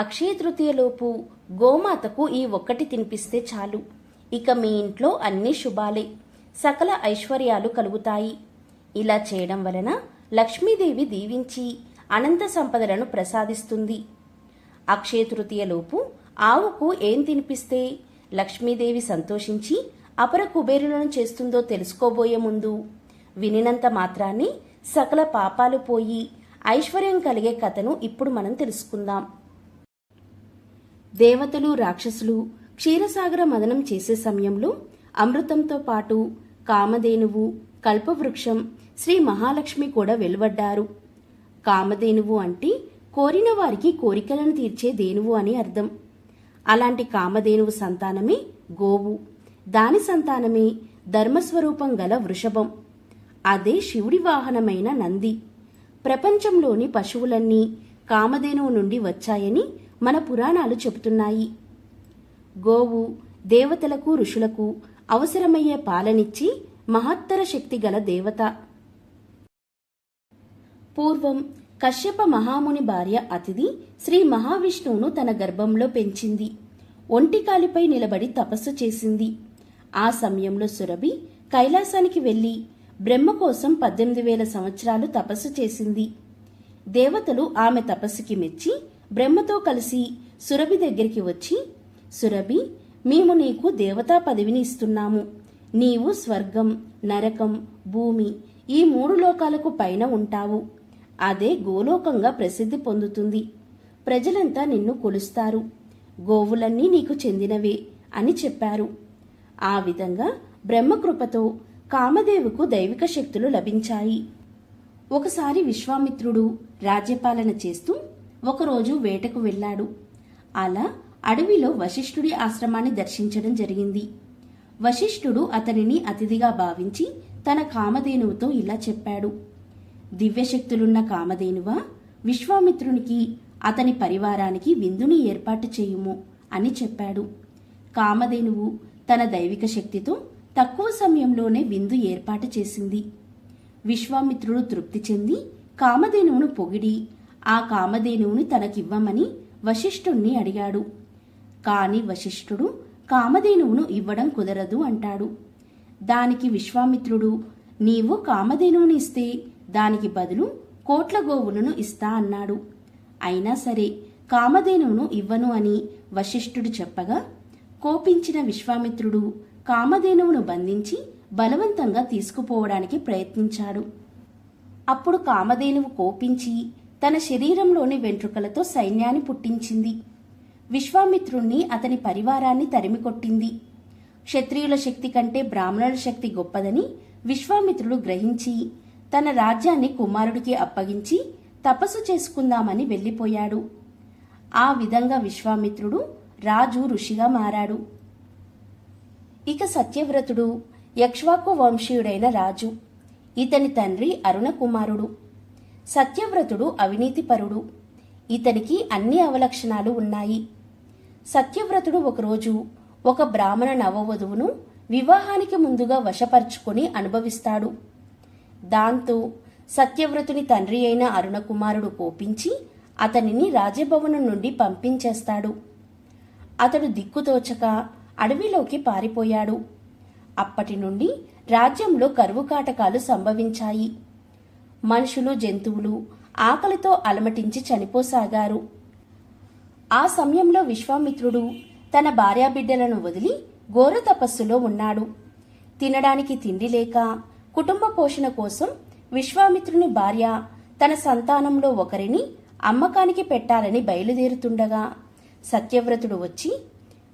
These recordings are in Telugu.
అక్షయ తృతీయలోపు గోమాతకు ఈ ఒక్కటి తినిపిస్తే చాలు. ఇక మీ ఇంట్లో అన్ని శుభాలే. సకల ఐశ్వర్యాలు కలుగుతాయి. ఇలా చేయడం వలన లక్ష్మీదేవి దీవించి అనంత సంపదలను ప్రసాదిస్తుంది. అక్షయ తృతీయలోపు ఆవుకు ఏం తినిపిస్తే లక్ష్మీదేవి సంతోషించి అపర కుబేరులను చేస్తుందో తెలుసుకోబోయే ముందు వినినంత మాత్రాన్ని సకల పాపాలు పోయి ఐశ్వర్యం కలిగే కథను ఇప్పుడు మనం తెలుసుకుందాం. దేవతలు రాక్షసులు క్షీరసాగర మదనం చేసే సమయంలో అమృతంతో పాటు కామధేనువు కల్పవృక్షం శ్రీ మహాలక్ష్మి కూడా వెలువడ్డారు. కామధేనువు అంటే కోరిన వారికి కోరికలను తీర్చే దేనువు అని అర్థం. అలాంటి కామధేనువు సంతానమే గోవు. దాని సంతానమే ధర్మస్వరూపం గల వృషభం. అదే శివుడి వాహనమైన నంది. ప్రపంచంలోని పశువులన్నీ కామధేనువు నుండి వచ్చాయని మన పురాణాలు చెబుతున్నాయి. గోవు దేవతలకు ఋషులకు అవసరమయ్యే పాలనిచ్చి మహత్తర శక్తి గల దేవత. పూర్వం కశ్యప మహాముని భార్య అతిథి శ్రీ మహావిష్ణువును తన గర్భంలో పెంచింది. ఒంటికాలిపై నిలబడి తపస్సు చేసింది. ఆ సమయంలో సురభి కైలాసానికి వెళ్ళి బ్రహ్మ కోసం పద్దెనిమిది వేల సంవత్సరాలు తపస్సు చేసింది. దేవతలు ఆమె తపస్సుకి మెచ్చి బ్రహ్మతో కలిసి సురభి దగ్గరికి వచ్చి సురభి మేము నీకు దేవతా పదవిని ఇస్తున్నాము. నీవు స్వర్గం నరకం భూమి ఈ మూడు లోకాలకు పైన ఉంటావు. అదే గోలోకంగా ప్రసిద్ధి పొందుతుంది. ప్రజలంతా నిన్ను కొలుస్తారు. గోవులన్నీ నీకు చెందినవే అని చెప్పారు. ఆ విధంగా బ్రహ్మకృపతో కామదేవుకు దైవిక శక్తులు లభించాయి. ఒకసారి విశ్వామిత్రుడు రాజ్యపాలన చేస్తూ ఒకరోజు వేటకు వెళ్ళాడు. అలా అడవిలో వశిష్ఠుడి ఆశ్రమాన్ని దర్శించడం జరిగింది. వశిష్ఠుడు అతనిని అతిథిగా భావించి తన కామధేనువుతో ఇలా చెప్పాడు. దివ్యశక్తులున్న కామధేనువ విశ్వామిత్రునికి అతని పరివారానికి విందుని ఏర్పాటు చేయుము అని చెప్పాడు. కామధేనువు తన దైవిక శక్తితో తక్కువ సమయంలోనే విందు ఏర్పాటు చేసింది. విశ్వామిత్రుడు తృప్తి చెంది కామధేనువును పొగిడి ఆ కామధేనువుని తనకివ్వమని వశిష్ఠుణ్ణి అడిగాడు. కాని వశిష్ఠుడు కామధేనువును ఇవ్వడం కుదరదు అంటాడు. దానికి విశ్వామిత్రుడు నీవు కామధేనువుని ఇస్తే దానికి బదులు కోట్ల గోవులను ఇస్తా అన్నాడు. అయినా సరే కామధేనువును ఇవ్వను అని వశిష్ఠుడు చెప్పగా కోపించిన విశ్వామిత్రుడు కామధేనువును బంధించి బలవంతంగా తీసుకుపోవడానికి ప్రయత్నించాడు. అప్పుడు కామధేనువు కోపించి తన శరీరంలోని వెంట్రుకలతో సైన్యాన్ని పుట్టించింది. విశ్వామిత్రుణ్ణి అతని పరివారాన్ని తరిమికొట్టింది. క్షత్రియుల శక్తి కంటే బ్రాహ్మణుల శక్తి గొప్పదని విశ్వామిత్రుడు గ్రహించి తన రాజ్యాన్ని కుమారుడికి అప్పగించి తపస్సు చేసుకుందామని వెళ్ళిపోయాడు. ఆ విధంగా విశ్వామిత్రుడు రాజు ఋషిగా మారాడు. ఇక సత్యవ్రతుడు యక్ష్వాకు వంశీయుడైన రాజు. ఇతని తండ్రి అరుణ కుమారుడు సత్యవ్రతుడు అవినీతిపరుడు. ఇతనికి అన్ని అవలక్షణాలు ఉన్నాయి. సత్యవ్రతుడు ఒకరోజు ఒక బ్రాహ్మణ నవవధువును వివాహానికి ముందుగా వశపరుచుకొని అనుభవిస్తాడు. దాంతో సత్యవ్రతుని తండ్రి అయిన అరుణకుమారుడు కోపించి అతనిని రాజభవనం నుండి పంపించేస్తాడు. అతడు దిక్కుతోచక అడవిలోకి పారిపోయాడు. అప్పటి నుండి రాజ్యంలో కరువు కాటకాలు సంభవించాయి. మనుషులు జంతువులు ఆకలితో అలమటించి చనిపోసాగారు. ఆ సమయంలో విశ్వామిత్రుడు తన భార్యాబిడ్డలను వదిలి ఘోర తపస్సులో ఉన్నాడు. తినడానికి తిండి లేక కుటుంబ పోషణ కోసం విశ్వామిత్రుని భార్య తన సంతానంలో ఒకరిని అమ్మకానికి పెట్టాలని బయలుదేరుతుండగా సత్యవ్రతుడు వచ్చి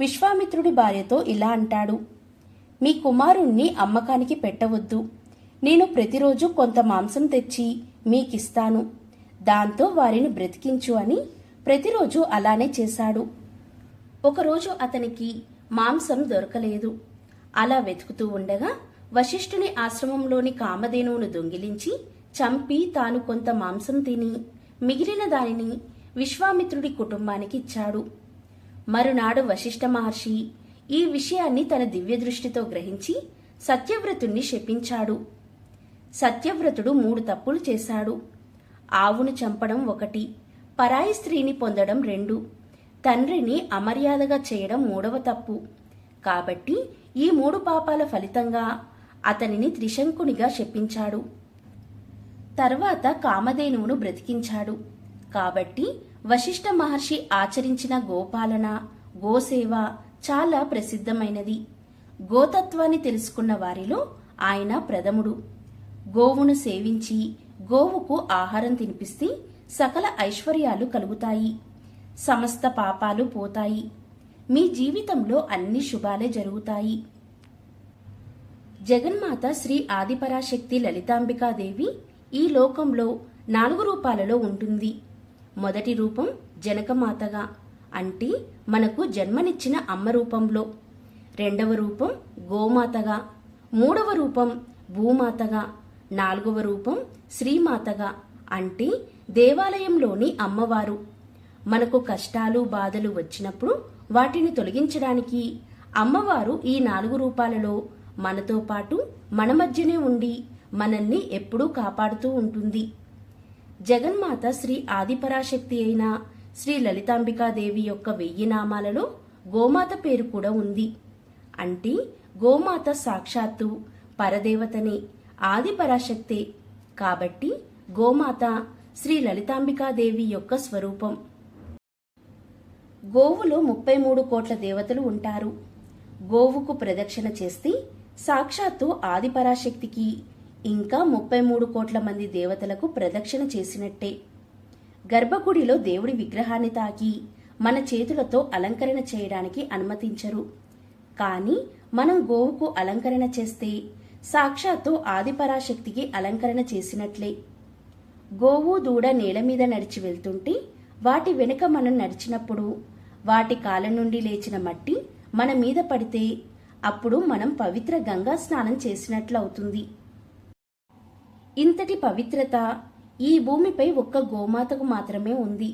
విశ్వామిత్రుడి భార్యతో ఇలా అంటాడు మీ కుమారుణ్ణి అమ్మకానికి పెట్టవద్దు. నేను ప్రతిరోజు కొంత మాంసం తెచ్చి మీకిస్తాను. దాంతో వారిని బ్రతికించు అని ప్రతిరోజు అలానే చేశాడు. ఒకరోజు అతనికి మాంసం దొరకలేదు. అలా వెతుకుతూ ఉండగా వశిష్ఠుని ఆశ్రమంలోని కామధేనువును దొంగిలించి చంపి తాను కొంత మాంసం తిని మిగిలిన దానిని విశ్వామిత్రుడి కుటుంబానికి ఇచ్చాడు. మరునాడు వశిష్ఠ మహర్షి ఈ విషయాన్ని తన దివ్యదృష్టితో గ్రహించి సత్యవ్రతుణ్ణి శపించాడు. సత్యవ్రతుడు మూడు తప్పులు చేశాడు. ఆవును చంపడం ఒకటి పరాయి స్త్రీని పొందడం రెండు తండ్రిని అమర్యాదగా చేయడం మూడవ తప్పు. కాబట్టి ఈ మూడు పాపాల ఫలితంగా అతనిని త్రిశంకునిగా శపించాడు. తర్వాత కామధేనువును బ్రతికించాడు. కాబట్టి వశిష్ఠ మహర్షి ఆచరించిన గోపాలన గోసేవ చాలా ప్రసిద్ధమైనది. గోతత్వాన్ని తెలుసుకున్న వారిలో ఆయన ప్రథముడు. గోవును సేవించి గోవుకు ఆహారం తినిపిస్తే సకల ఐశ్వర్యాలు కలుగుతాయి. సమస్త పాపాలు పోతాయి. మీ జీవితంలో అన్ని శుభాలే జరుగుతాయి. జగన్మాత శ్రీ ఆదిపరాశక్తి లలితాంబికాదేవి ఈ లోకంలో నాలుగు రూపాలలో ఉంటుంది. మొదటి రూపం జనకమాతగా అంటే మనకు జన్మనిచ్చిన అమ్మ రూపంలో. రెండవ రూపం గోమాతగా మూడవ రూపం భూమాతగా నాలుగవ రూపం శ్రీమాతగా అంటే దేవాలయంలోని అమ్మవారు. మనకు కష్టాలు బాధలు వచ్చినప్పుడు వాటిని తొలగించడానికి అమ్మవారు ఈ నాలుగు రూపాలలో మనతో పాటు మన మధ్యనే ఉండి మనల్ని ఎప్పుడూ కాపాడుతూ ఉంటుంది. జగన్మాత శ్రీ ఆదిపరాశక్తి అయిన శ్రీ లలితాంబికాదేవి యొక్క వెయ్యి నామాలలో గోమాత పేరు కూడా ఉంది. అంటే గోమాత సాక్షాత్తు పరదేవతనే. ఆదిపరాశక్తే. కాబట్టి గోమాత శ్రీ లలితాంబికాదేవి యొక్క స్వరూపం. గోవులో ముప్పై మూడు కోట్ల దేవతలు ఉంటారు. గోవుకు ప్రదక్షిణ చేస్తే సాక్షాత్తు ఆదిపరాశక్తికి ఇంకా ముప్పై మూడు కోట్ల మంది దేవతలకు ప్రదక్షిణ చేసినట్టే. గర్భగుడిలో దేవుడి విగ్రహాన్ని తాకి మన చేతులతో అలంకరణ చేయడానికి అనుమతించరు. కానీ మనం గోవుకు అలంకరణ చేస్తే సాక్షాత్తు ఆదిపరాశక్తికి అలంకరణ చేసినట్లే. గోవు దూడ నేల మీద నడిచి వెళ్తుంటే వాటి వెనుక మనం నడిచినప్పుడు వాటి కాలం నుండి లేచిన మట్టి మన మీద పడితే అప్పుడు మనం పవిత్ర గంగా స్నానం చేసినట్లు అవుతుంది ఇంతటి పవిత్రత ఈ భూమిపై ఒక్క గోమాతకు మాత్రమే ఉంది.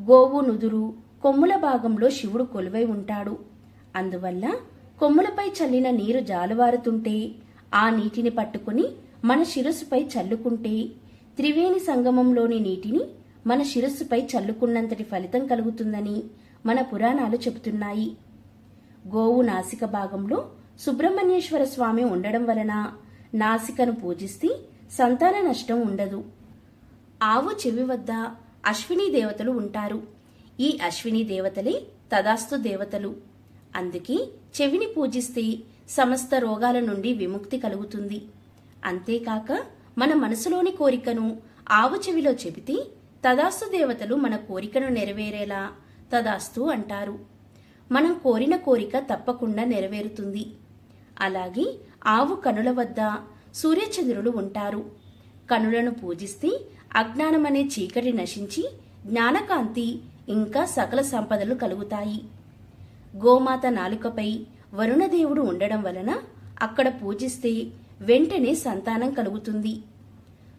గోవు నుదురు కొమ్ముల భాగంలో శివుడు కొలువై ఉంటాడు. అందువల్ల కొమ్ములపై చల్లిన నీరు జాలువారుతుంటే ఆ నీటిని పట్టుకుని మన శిరస్సుపై చల్లుకుంటే త్రివేణి సంగమంలోని నీటిని మన శిరస్సుపై చల్లుకున్నంతటి ఫలితం కలుగుతుందని మన పురాణాలు చెబుతున్నాయి. గోవు నాసిక భాగంలో సుబ్రహ్మణ్యేశ్వర స్వామి ఉండడం వలన నాసికను పూజిస్తే సంతాన నష్టం ఉండదు. ఆవు చెవి వద్ద అశ్విని దేవతలు ఉంటారు. ఈ అశ్విని దేవతలే తదాస్తు దేవతలు. అందుకే చెవిని పూజిస్తే సమస్త రోగాల నుండి విముక్తి కలుగుతుంది. అంతేకాక మన మనసులోని కోరికను ఆవు చెవిలో చెబితే తదాస్తు దేవతలు మన కోరికను నెరవేరేలా తదాస్తు అంటారు. మనం కోరిన కోరిక తప్పకుండా నెరవేరుతుంది. అలాగే ఆవు కనుల వద్ద సూర్యచంద్రులు ఉంటారు. కనులను పూజిస్తే అజ్ఞానమనే చీకటి నశించి జ్ఞానకాంతి ఇంకా సకల సంపదలు కలుగుతాయి. గోమాత నాలుకపై వరుణదేవుడు ఉండడం వలన అక్కడ పూజిస్తే వెంటనే సంతానం కలుగుతుంది.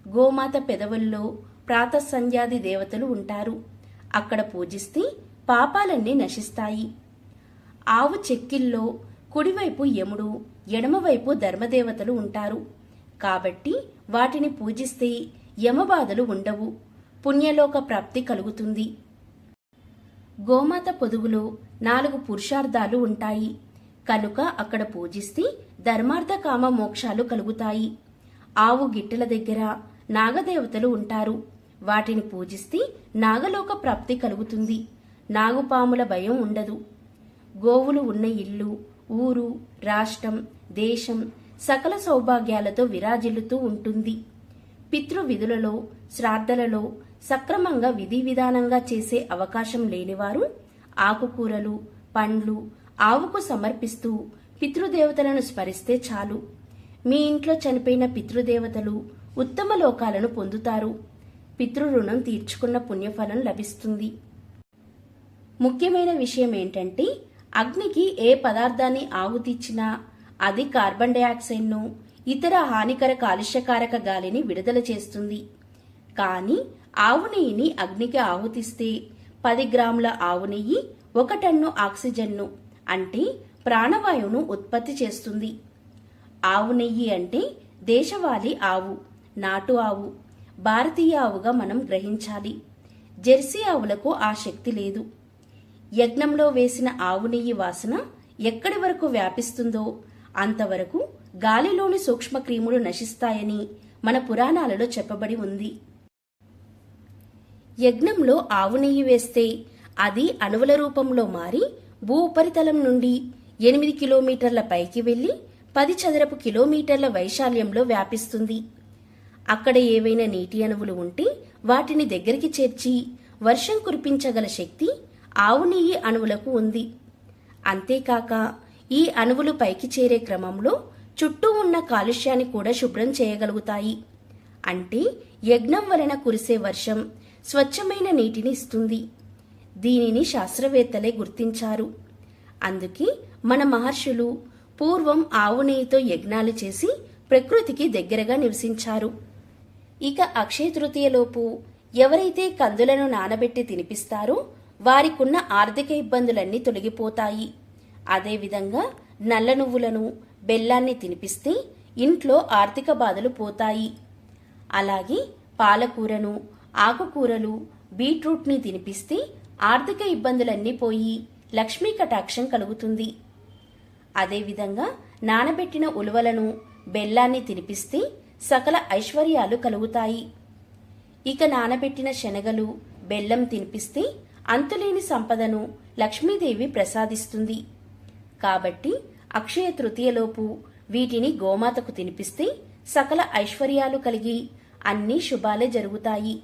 గోమాత పెదవుల్లో ప్రాతసంధ్యాది దేవతలు ఉంటారు. అక్కడ పూజిస్తే పాపాలన్నీ నశిస్తాయి. ఆవు చెక్కిల్లో కుడివైపు యముడు ఎడమవైపు ధర్మదేవతలు ఉంటారు. కాబట్టి వాటిని పూజిస్తే యమబాధలు ఉండవు. పుణ్యలోక ప్రాప్తి కలుగుతుంది. గోమాత పొదుగులో నాలుగు పురుషార్థాలు ఉంటాయి. కనుక అక్కడ పూజిస్తే ధర్మార్థ కామ మోక్షాలు కలుగుతాయి. ఆవు గిట్టెల దగ్గర నాగదేవతలు ఉంటారు. వాటిని పూజిస్తే నాగలోక ప్రాప్తి కలుగుతుంది. నాగుపాముల భయం ఉండదు. గోవులు ఉన్న ఇల్లు ఊరు రాష్ట్రం దేశం సకల సౌభాగ్యాలతో విరాజిల్లుతూ ఉంటుంది. పితృ విధులలో శ్రాద్ధలలో సక్రమంగా విధి విధానంగా చేసే అవకాశం లేనివారు ఆకుకూరలు పండ్లు ఆవుకు సమర్పిస్తూ పితృదేవతలను స్మరిస్తే చాలు. మీ ఇంట్లో చనిపోయిన పితృదేవతలు ఉత్తమ లోకాలను పొందుతారు. పితృరుణం తీర్చుకున్న పుణ్యఫలం లభిస్తుంది. ముఖ్యమైన విషయం ఏంటంటే అగ్నికి ఏ పదార్థాన్ని ఆహుతిచ్చినా అది కార్బన్ డయాక్సైడ్ను ఇతర హానికర కాలుష్యకారక గాలిని విడుదల చేస్తుంది. కానీ ఆవు నెయ్యిని అగ్నికి ఆహుతిస్తే పది గ్రాముల ఆవు నెయ్యి ఒక టన్ను ఆక్సిజన్ను అంటే ప్రాణవాయువును ఉత్పత్తి చేస్తుంది. ఆవు నెయ్యి అంటే దేశవాళీ ఆవు నాటు ఆవు. భారతీయ ఆవుగా మనం గ్రహించాలి. జెర్సీ ఆవులకు ఆ శక్తి లేదు. యజ్ఞంలో వేసిన ఆవు నెయ్యి వాసన ఎక్కడి వరకు వ్యాపిస్తుందో అంతవరకు గాలిలోని సూక్ష్మక్రీములు నశిస్తాయని మన పురాణాలలో చెప్పబడి ఉంది. యజ్ఞంలో ఆవు నెయ్యి వేస్తే అది అణువుల రూపంలో మారి భూ ఉపరితలం నుండి ఎనిమిది కిలోమీటర్ల పైకి వెళ్ళి పది చదరపు కిలోమీటర్ల వైశాల్యంలో వ్యాపిస్తుంది. అక్కడ ఏవైనా నీటి అణువులు ఉంటే వాటిని దగ్గరికి చేర్చి వర్షం కురిపించగల శక్తి ఆవు నెయ్యి అణువులకు ఉంది. అంతేకాక ఈ అణువులు పైకి చేరే క్రమంలో చుట్టూ ఉన్న కాలుష్యాన్ని కూడా శుభ్రం చేయగలుగుతాయి. అంటే యజ్ఞం వలన కురిసే వర్షం స్వచ్ఛమైన నీటిని ఇస్తుంది. దీనిని శాస్త్రవేత్తలే గుర్తించారు. అందుకే మన మహర్షులు పూర్వం ఆవు నెయ్యితో యజ్ఞాలు చేసి ప్రకృతికి దగ్గరగా నివసించారు. ఇక అక్షయ తృతీయలోపు ఎవరైతే కందులను నానబెట్టి తినిపిస్తారో వారికున్న ఆర్థిక ఇబ్బందులన్నీ తొలగిపోతాయి. అదేవిధంగా నల్ల నువ్వులను బెల్లాన్ని తినిపిస్తే ఇంట్లో ఆర్థిక బాధలు పోతాయి. అలాగే పాలకూరను ఆకుకూరలు బీట్రూట్ని తినిపిస్తే ఆర్థిక ఇబ్బందులన్నీ పోయి లక్ష్మీ కటాక్షం కలుగుతుంది. అదేవిధంగా నానబెట్టిన ఉలువలను బెల్లాన్ని తినిపిస్తే సకల ఐశ్వర్యాలు కలుగుతాయి. ఇక నానబెట్టిన శనగలు బెల్లం తినిపిస్తే అంతులేని సంపదను లక్ష్మీదేవి ప్రసాదిస్తుంది. కాబట్టి అక్షయ తృతీయలోపు వీటిని గోమాతకు తినిపిస్తే సకల ఐశ్వర్యాలు కలిగి అన్ని శుభాలే జరుగుతాయి.